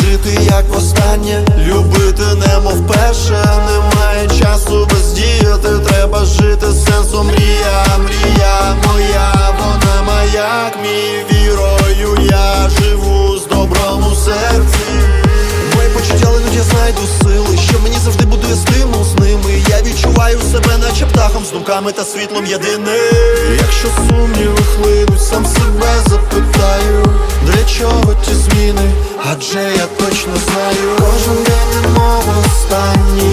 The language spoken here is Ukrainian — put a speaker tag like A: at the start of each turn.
A: Жити як останнє, любити немов перше немає. Відчуваю себе, наче птахом з думками та світлом єдиним, Якщо сумніви хлинуть, сам себе запитаю, для чого ті зміни? Адже я точно знаю, кожен день немов останній.